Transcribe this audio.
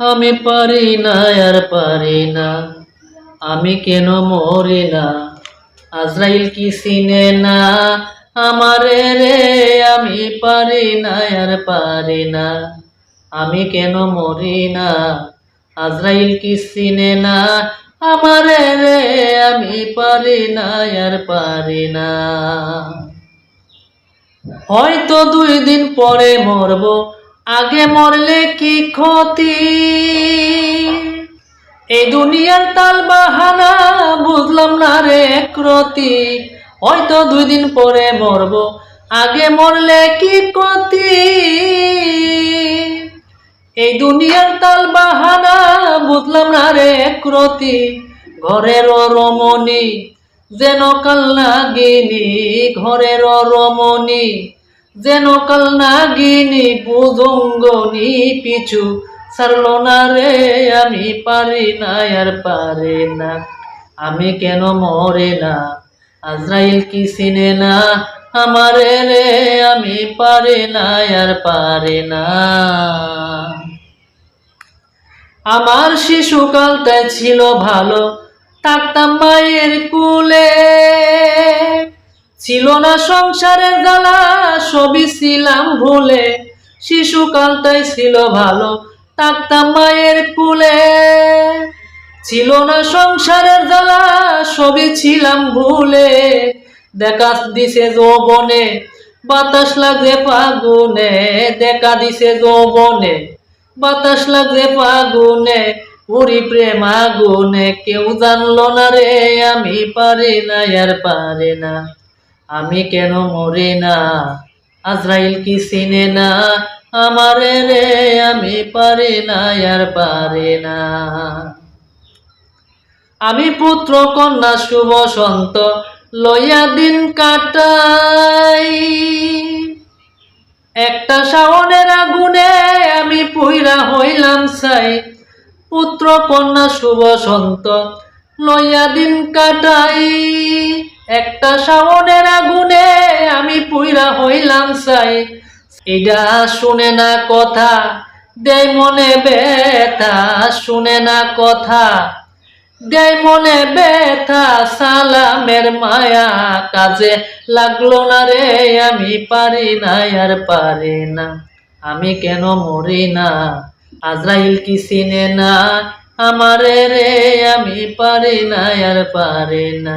আমি পারি না, আর পারি না। আমি কেন মরি না? আজরাইল কি চিনে না? আমারে রে, আমি পারি না, আর পারি না। আমি কেন মরি না? আজরাইল কি চিনে না? আমারে রে, আমি পারি না, আর পারি না। হয়তো দুই দিন পরে মরব আগে মরলে কি ক্ষতি? এই দুনিয়ার তাল বাহানা বুঝলাম না রে ক্রতি হয়তো দুই দিন পরে মরব, আগে মরলে কি ক্ষতি? এই দুনিয়ার তাল বাহানা বুঝলাম না রে ক্রতি ঘরের রমণী যেন কাল নাগিনী, ঘরের রমণী যেন কাল নাগিনী বুজঙ্গনি পিছু সারলো না রে, আমি পারি না, আর পারে না। আমি কেন মরে না? আজরাইল কি চিনে না? আমারে রে, আমি পারে না, আর পারে না। আমার শিশুকালটাই ছিল ভালো, থাকতাম মায়ের কুলে। ছিল না সংসারের জ্বালা, সবই ছিলাম ভুলে। শিশুকালটাই ছিল ভালো, থাকতাম মায়ের কুলে। ছিল না সংসারের জ্বালা, সবই ছিলাম ভুলে। দেখা দিছে যৌবনে, বাতাস লাগছে ফাগুনে। দেখা দিছে যৌবনে, বাতাস লাগছে ফাগুনে পুরি প্রেম আগুনে। কেউ জানলো না রে, আমি পারি না, আর পারে না। আমি কেন মরি না? আজরাইল কি চিনে না? আমারে রে, আমি পারি না, আর পারে না। আমি পুত্র, কন্যা, শুভ সন্ত, লইয়া দিন কাটাই। একটা শাওনের আগুনে আমি পুইরা হইলাম চাই। পুত্র, কন্যা, শুভ সন্ত, লইয়া দিন কাটাই। একটা শাওনের আগুনে আমি পুইরা হইলাম চাই এটা শুনে না কথা, দেয় মনে ব্যথা, শুনে না কথা। দেয় মনে ব্যথা, সালামের মায়া, কাজে লাগল না রে, আমি পারি না, আর পারি না। আমি কেন মরি না? আজরাইল কি চিনে না? আমারে রে, আমি পারি না, আর পারি না।